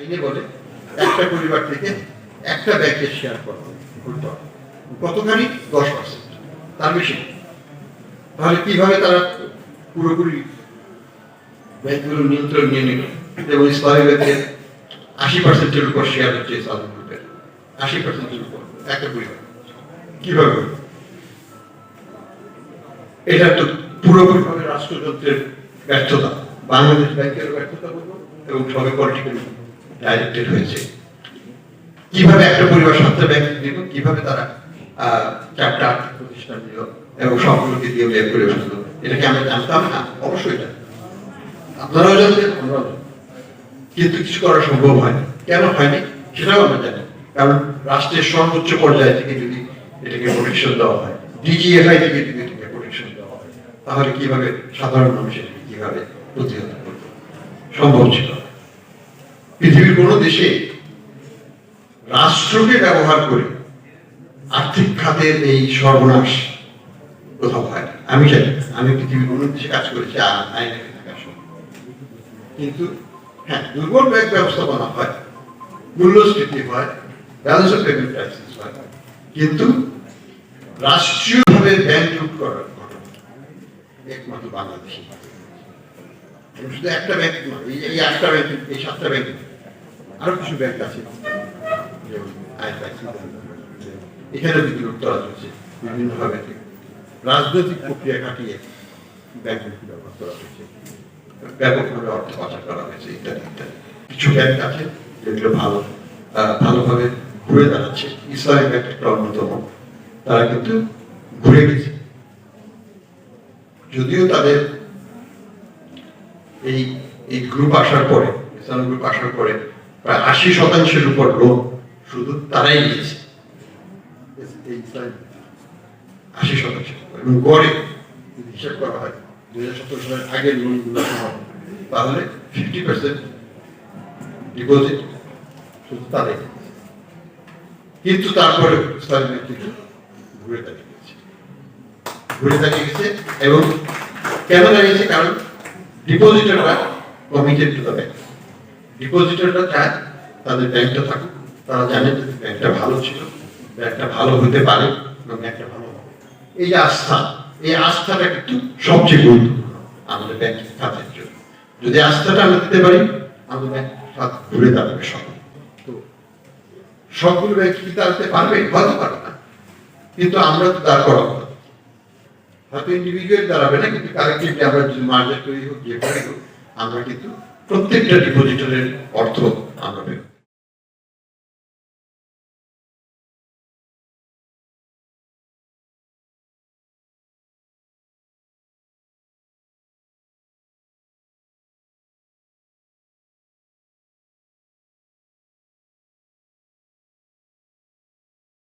আইনে বলে, একটা পরিবার থেকে একটা ব্যাংকে শেয়ার করতে কতখানি? দশ পার্সেন্ট তার বেশি তাহলে কীভাবে তারা পুরোপুরি ব্যাংকগুলো নিয়ন্ত্রণ নিয়ে নিল এবং ইসলামী ব্যাংকের আশি পার্সেন্টের উপর শেয়ার হচ্ছে ইসলামী গ্রুপের আশি পার্সেন্টের উপর, একটা পরিবার। কীভাবে এটা তো পুরোপুরিভাবে রাষ্ট্রযন্ত্রের ব্যর্থতা। বাংলাদেশ ব্যাংকের ব্যর্থতা বলব এবং সবে পলিটিক্যালি ডাইরেক্টেড হয়েছে। কীভাবে একটা পরিবার সাতটা ব্যাংক দিল কীভাবে তারা চারটা আর্থিক প্রতিষ্ঠান দিল এবং সবগুলোকে দিয়ে বের করে ফেলল এটা কি আমরা জানতাম না, অবশ্যই আপনারাও জানতেন? আমরাও কিন্তু কিছু করা সম্ভব হয়নি। কেন হয়নি? সেটাও আমরা জানি। কারণ রাষ্ট্রের সর্বোচ্চ পর্যায় থেকে যদি এটাকে প্রোটেকশন দেওয়া হয় ডিজিএফআই থেকে যদি এটাকে প্রোটেকশন দেওয়া হয়, তাহলে কীভাবে সাধারণ মানুষের কীভাবে প্রতিহত করবে? সম্ভব ছিল। পৃথিবীর কোনো দেশে রাষ্ট্রকে ব্যবহার করে আর্থিক খাতের এই সর্বনাশ কোথাও হয় না। আমি জানি আমি পৃথিবীর কোনো দেশে কাজ করেছি আইনে কিন্তু হ্যাঁ দুর্বল ব্যাংক ব্যবস্থাপনা হয়, মূল্যস্ফীতি হয় ব্যালেন্স অফ পেমেন্ট ক্রাইসিস হয়। কিন্তু রাষ্ট্রীয়ভাবে ব্যাংক লুট করার একমাত্র বাংলাদেশে শুধু একটা ব্যাংক নয়, এই আটটা ব্যাংক, এই সাতটা ব্যাংক আরও কিছু ব্যাংক আছে। এখানে বিভিন্নভাবে রাজনৈতিক প্রক্রিয়া কাটিয়ে ব্যবহার করা হয়েছে। ব্যাপকভাবে অর্থ পাচার করা হয়েছে, ইত্যাদি ইত্যাদি। কিছু ব্যাংক আছে যেগুলো ভালো ভালোভাবে ঘুরে দাঁড়াচ্ছে। ইসলামী ব্যাংক একটা অন্যতম। তারা কিন্তু ঘুরে গেছে। যদিও তাদের এই এই গ্রুপ আসার পরে ইসলাম গ্রুপ আসার পরে প্রায় আশি শতাংশের উপর লোন শুধু তারাই এই আশি শতাংশ এবং গড়ে হিসাব করা হয়। দুই হাজার সতেরো সালের আগের লোনগুলো তাহলে ফিফটি পার্সেন্ট ডিপোজিট শুধু তাদের কিন্তু তারপরে ইসলামী কিন্তু ঘুরে দাঁড়িয়ে গেছে। ঘুরে দাঁড়িয়ে গেছে এবং কেন দাঁড়িয়েছে কারণ ডিপোজিটররা কমিটেড টু দ্য ব্যাংক ডিপোজিটররা চায় তাদের ব্যাংকটা থাকুক। তারা জানে যে ব্যাংকটা ভালো ছিল, ব্যাংকটা ভালো হতে পারে ব্যাংকটা ভালো হবে। এই যে আস্থা, এই আস্থাটা কিন্তু সবচেয়ে গুরুত্বপূর্ণ আমাদের ব্যাংকিং খাতের জন্য। যদি আস্থাটা আমরা দিতে পারি, আমাদের ব্যাংক খাত ঘুরে দাঁড়াবে সব তো সবগুলো ব্যাংক কি দাঁড়াতে পারবে? হয়তো পারবে না। কিন্তু আমরা তো দাঁড় করাবো না। হয়তো ইন্ডিভিজুয়াল দাঁড়াবে না, কিন্তু কালেক্টিভলি আমরা যদি মার্কেট তৈরি হোক, যে হোক, আমরা কিন্তু প্রত্যেকটা ডিপোজিটরের অর্থ বের